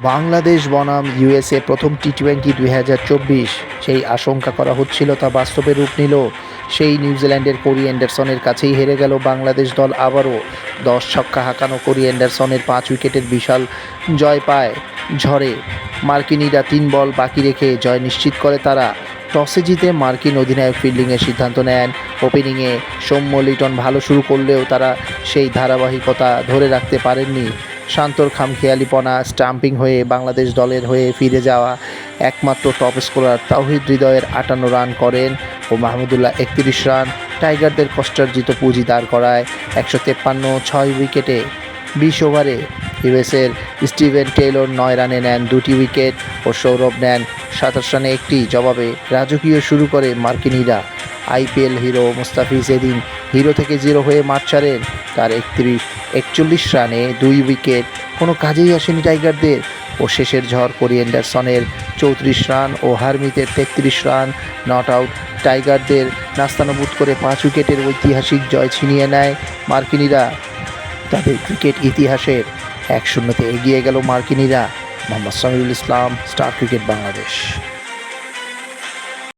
বাংলাদেশ বনাম ইউএসএ প্রথম T twenty দুই হাজার চব্বিশ। সেই আশঙ্কা করা হচ্ছিল, তা বাস্তবে রূপ নিল। সেই নিউজিল্যান্ডের কোরি অ্যান্ডারসনের কাছেই হেরে গেল বাংলাদেশ দল আবারও। দশ ছক্কা হাঁকানো কোরি অ্যান্ডারসনের পাঁচ উইকেটের বিশাল জয় পায় ঝড়ে। মার্কিনিরা তিন বল বাকি রেখে জয় নিশ্চিত করে তারা। টসে জিতে মার্কিন অধিনায়ক ফিল্ডিংয়ের সিদ্ধান্ত নেন। ওপেনিংয়ে সৌম্য লিটন ভালো শুরু করলেও তারা সেই ধারাবাহিকতা ধরে রাখতে পারেননি। শান্তর খামখেয়ালিপনা, স্টাম্পিং হয়ে বাংলাদেশ দলের হয়ে ফিরে যাওয়া একমাত্র টপ স্কোরার তাওহিদ হৃদয়ের আটান্ন রান করেন ও মাহমুদুল্লাহ একত্রিশ রান টাইগারদের কষ্টার্জিত পুঁজি দাঁড় করায় একশো তেপ্পান্ন, ছয় উইকেটে। বিশ ওভারে ইউএসের স্টিভেন টেইলর নয় রানে নেন দুটি উইকেট ও সৌরভ নেন সাতাশ রানে একটি। জবাবে রাজকীয় শুরু করে মার্কিনিরা। আইপিএল হিরো মুস্তাফিজ এদিন হিরো থেকে জিরো হয়ে মাঠ ছাড়েন তার একত্রিশ একচল্লিশ রানে দুই উইকেট। কোনো কাজেই আসেনি টাইগারদের। ও শেষের ঝড় করি অ্যান্ডারসনের চৌত্রিশ রান ও হারমিতের তেত্রিশ রান নট আউট। টাইগারদের নাস্তানবুদ করে পাঁচ উইকেটের ঐতিহাসিক জয় ছিনিয়ে নেয় মার্কিনিরা। তাদের ক্রিকেট ইতিহাসের এক শূন্যতে এগিয়ে গেল মার্কিনিরা। Mohammad Samirul Islam, star cricket Bangladesh.